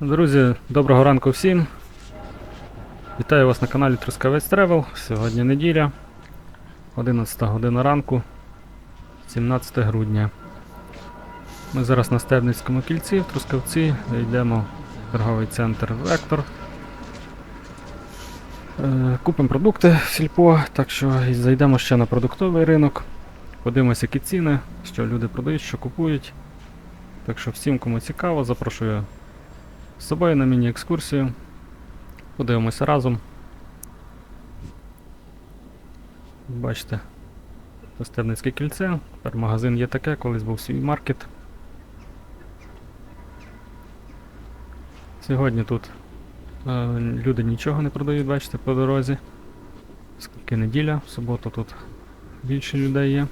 Друзі, доброго ранку всім. Вітаю вас на каналі Трускавець Тревел. Сьогодні неділя, 11 година ранку, 17 грудня. Ми зараз на Стебницькому кільці в Трускавці йдемо в торговий центр Вектор. Е, Купимо продукти в сільпо, так що зайдемо ще на продуктовий ринок. Подивимося, які ціни, що люди продають, що купують. Так що всім, кому цікаво, запрошую з собою на міні-екскурсію. Подивимося разом. Бачите, Стебницьке кільце. Тепер магазин є таке, колись був свій маркет. Сьогодні тут е, люди нічого не продають, бачите, по дорозі. Скільки неділя, в суботу тут більше людей є.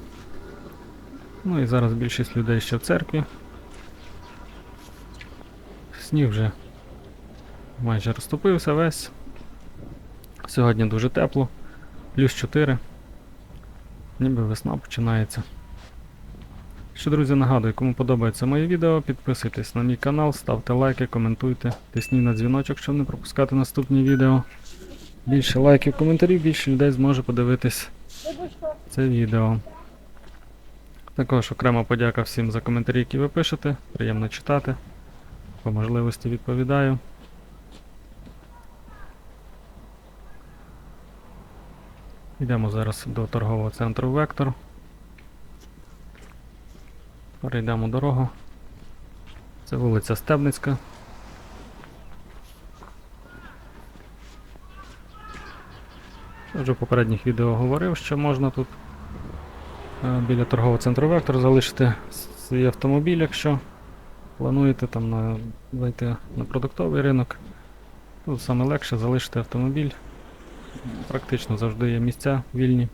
Ну і зараз більшість людей ще в церкві. Сніг вже майже розтопився весь. Сьогодні дуже тепло, плюс 4. Ніби весна починається. Що, друзі, нагадую, кому подобається моє відео, підписуйтесь на мій канал, ставте лайки, коментуйте, тисніть на дзвіночок, щоб не пропускати наступні відео. Більше лайків, коментарів, більше людей зможе подивитись це відео. Також окрема подяка всім за коментарі, які ви пишете. Приємно читати. По можливості відповідаю. Йдемо зараз до торгового центру Вектор. Перейдемо дорогу. Це вулиця Стебницька. Вже в попередніх відео говорив, що можна тут е, біля торгового центру Вектор залишити свій автомобіль, якщо плануєте там на, зайти на продуктовий ринок. Тут саме легше залишити автомобіль. Практично завжди є місця вільні.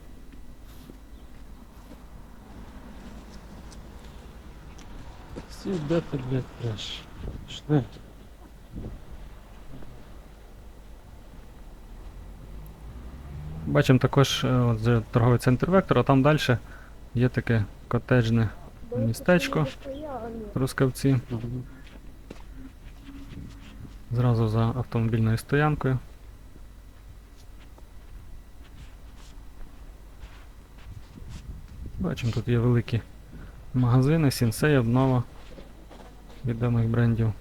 Де ти, блядь, треш? Шли. Бачимо також е, от, торговий центр Вектор, а там далі є таке котеджне містечко Трускавці. Зразу за автомобільною стоянкою. Бачимо, тут є великі магазини, Сінсей, обнова відомих брендів.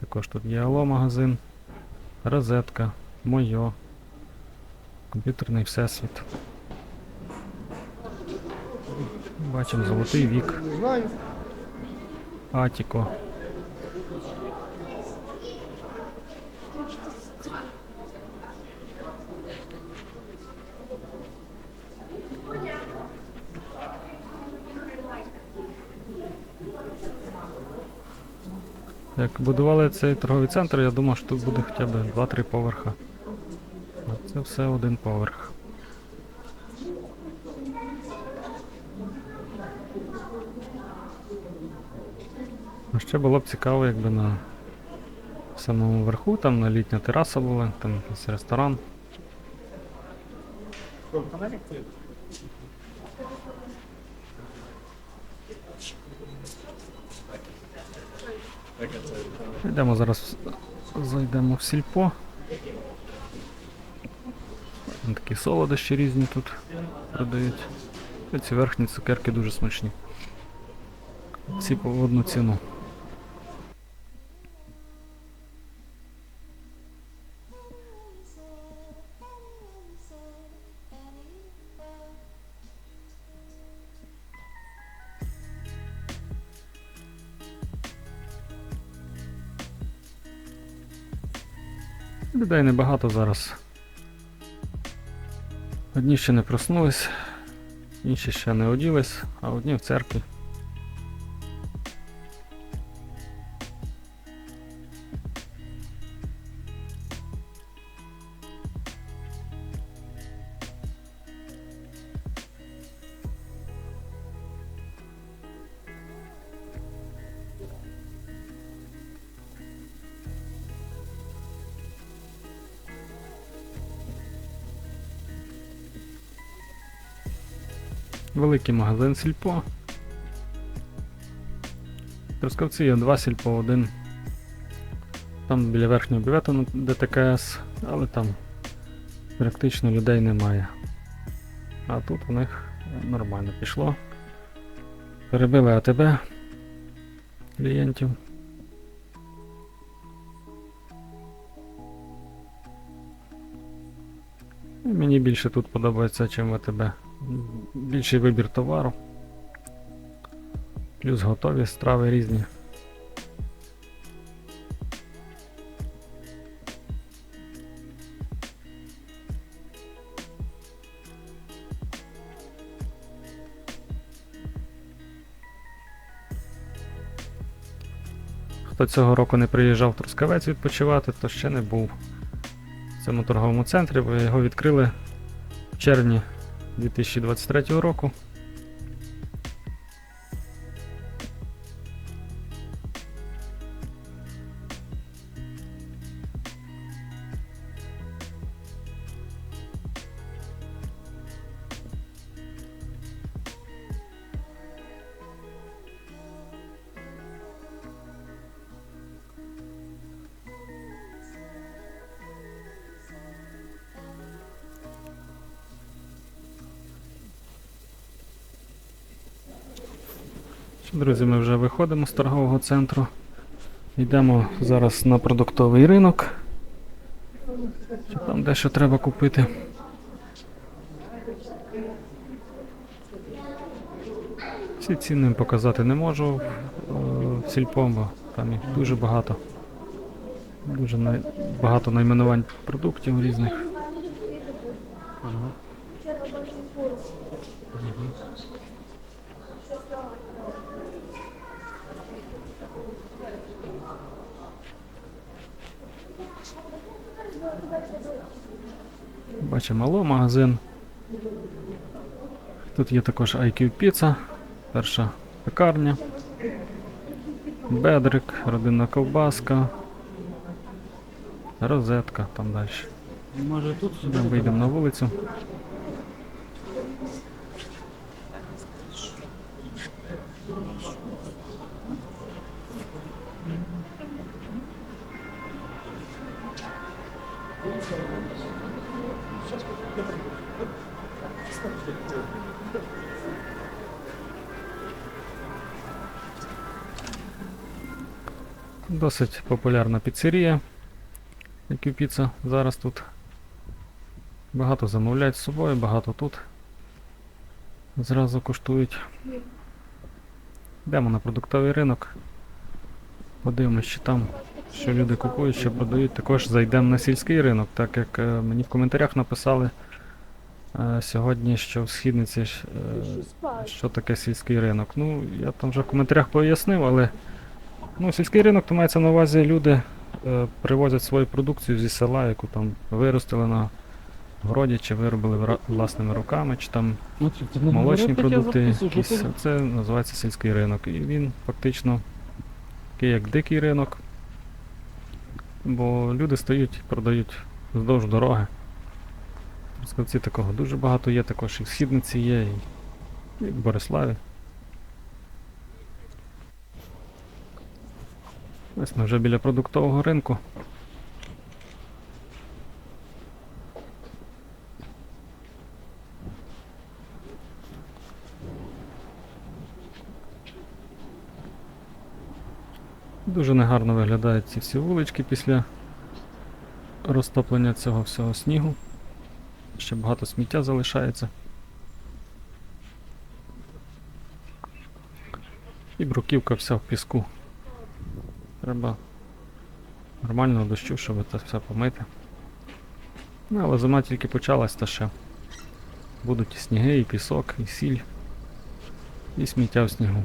Також тут є Алло магазин, Розетка, Мойо, комп'ютерний всесвіт. Бачимо золотий вік. Атіко. Як будували цей торговий центр, я думав, що тут буде хоча б 2-3 поверха. А це все один поверх. Ще було б цікаво, якби на самому верху, там на літня тераса була, там якийсь ресторан. Йдемо зараз, зайдемо в сільпо. Такі солодощі різні тут продають. Ці верхні цукерки дуже смачні. Всі по одну ціну. Людей небагато зараз. Одні ще не проснулись, інші ще не оділись, а одні в церкві. Великий магазин сільпо. Трускавці є два сільпо, один Там біля верхнього бювету ДТКС, але там практично людей немає. А тут у них нормально пішло. Перебили АТБ клієнтів. Мені більше тут подобається, чим АТБ. Більший вибір товару. Плюс готові страви різні. Хто цього року не приїжджав в Трускавець відпочивати, то ще не був в цьому торговому центрі, бо його відкрили в червні 2023 року. Друзі, ми вже виходимо з торгового центру. Йдемо зараз на продуктовий ринок. Там дещо треба купити. Всі ціни показати не можу в, е, сільпо, бо там їх дуже багато. Дуже багато найменувань продуктів різних. Бачимо мало магазин. Тут є також IQ Pizza, перша пекарня, Бедрик, родинна ковбаска, розетка там далі. Може тут Ми вийдемо на вулицю. Досить популярна піцерія, як піца зараз тут. Багато замовляють з собою, багато тут. Зразу коштують. Йдемо на продуктовий ринок. Подивимось, що там, що люди купують, що продають. Також зайдемо на сільський ринок, так як е, мені в коментарях написали е, сьогодні, що в східниці е, що таке сільський ринок. Ну, я там вже в коментарях пояснив, але ну, сільський ринок то мається на увазі люди привозять свою продукцію зі села, яку там виростили на городі, чи виробили власними руками, чи там не молочні продукти якісь. Це називається сільський ринок. І він фактично такий як дикий ринок. Бо люди стоять, продають вздовж дороги. Трускавці такого дуже багато є, також і в Східниці є, і і в Бориславі. Ось ми вже біля продуктового ринку. Дуже негарно виглядають ці всі вулички після розтоплення цього всього снігу. Ще багато сміття залишається. І бруківка вся в піску. Треба нормального дощу, щоб це все помити. Ну, але зима тільки почалась, та ще будуть і сніги, і пісок, і сіль, і сміття в снігу.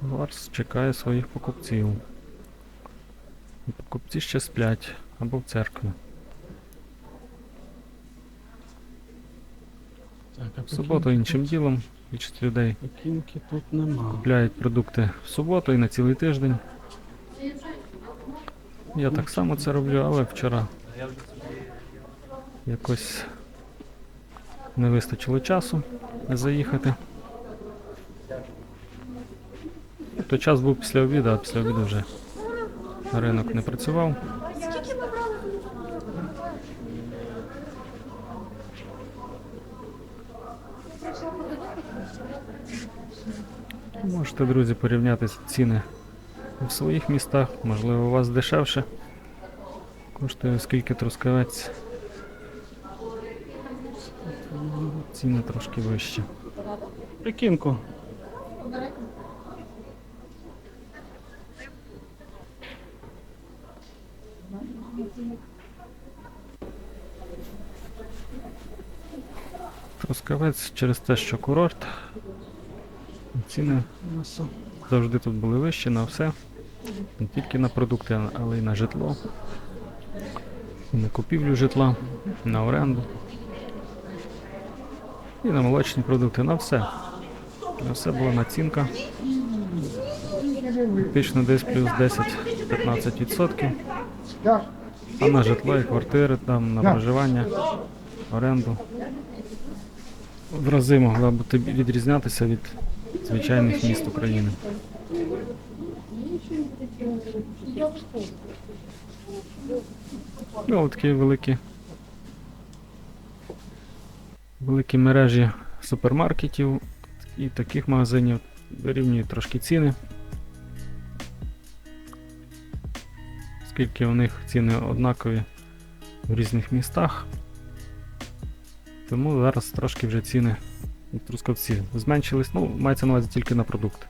Товар чекає своїх покупців. Покупці ще сплять або в церкві. Так, а В суботу іншим ділом більшість людей Покінки тут нема. купляють продукти в суботу і на цілий тиждень. Я так само це роблю, але вчора якось не вистачило часу заїхати. То час був після обіду, а після обіду вже ринок не працював. Можете, друзі, порівняти ціни в своїх містах, можливо, у вас дешевше. Коштує скільки трускавець. Ціни трошки вищі. Прикинку. Трускавець через те, що курорт. Ціни завжди тут були вищі на все. Не тільки на продукти, але й на житло. І на купівлю житла, на оренду. І на молочні продукти, на все. На все була націнка. Фактично десь плюс 10-15%. А на житло і квартири, там, на проживання, оренду. В рази могла бути відрізнятися від звичайних міст України. Ну, такі великі. Великі мережі супермаркетів і таких магазинів вирівнюють трошки ціни. Оскільки у них ціни однакові в різних містах. Тому зараз трошки вже ціни трускавці зменшились. Ну, мається на увазі тільки на продукти.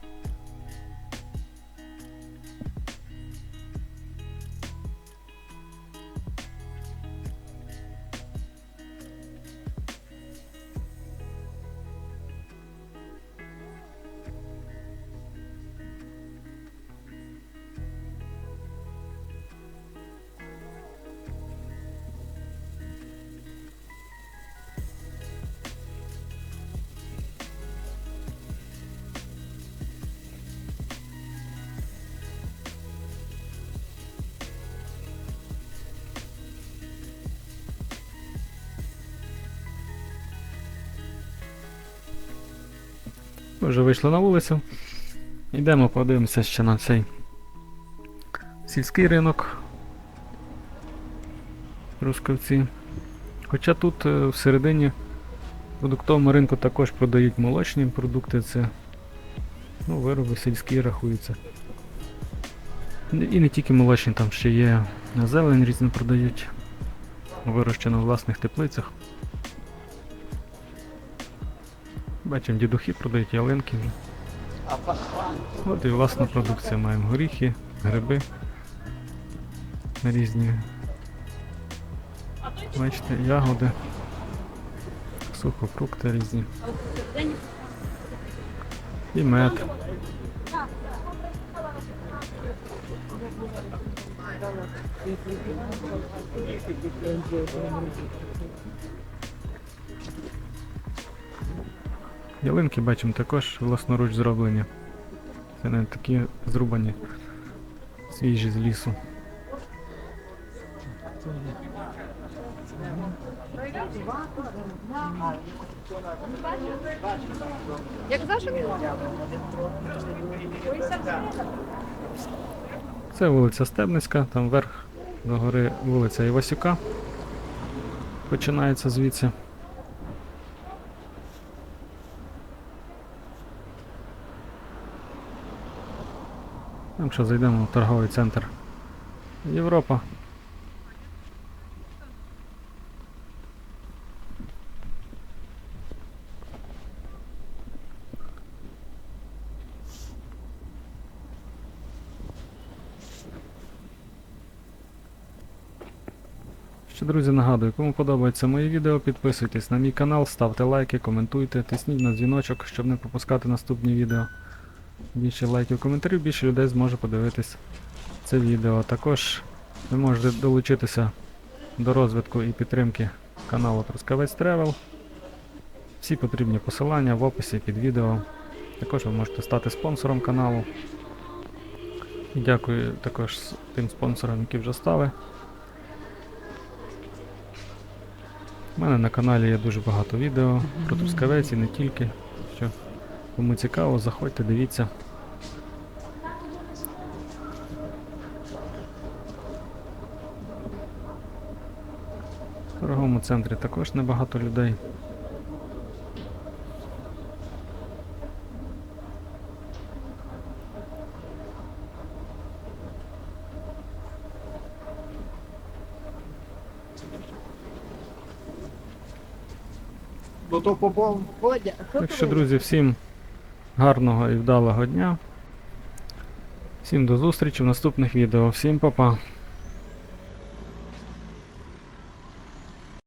Ми вже вийшли на вулицю. Йдемо, подивимося ще на цей сільський ринок. Рускавці. Хоча тут е, всередині продуктовому ринку також продають молочні продукти, це ну, вироби сільські рахуються. І не тільки молочні, там ще є зелень різну продають, вирощену в власних теплицях. Бачимо, дідухи продають ялинки. От і власна продукція маємо горіхи, гриби різні. Бачите, ягоди, сухофрукти різні. І мед. Ялинки бачимо також власноруч зроблені. Це не такі зрубані свіжі з лісу. Як? Це вулиця Стебницька, там вверх до гори вулиця Івасюка. Починається звідси. Там що зайдемо в торговий центр Європа. Ще, друзі, нагадую, кому подобається моє відео, підписуйтесь на мій канал, ставте лайки, коментуйте, тисніть на дзвіночок, щоб не пропускати наступні відео. Більше лайків, коментарів, більше людей зможе подивитись це відео. Також ви можете долучитися до розвитку і підтримки каналу Трускавець Тревел. Всі потрібні посилання в описі під відео. Також ви можете стати спонсором каналу. І дякую також тим спонсорам, які вже стали. У мене на каналі є дуже багато відео про Трускавець і не тільки. Що кому цікаво, заходьте, дивіться. В торговому центрі також небагато людей. Ну то попав. Бодя, Так що, друзі, всім гарного і вдалого дня. Всім до зустрічі в наступних відео. Всім па-па.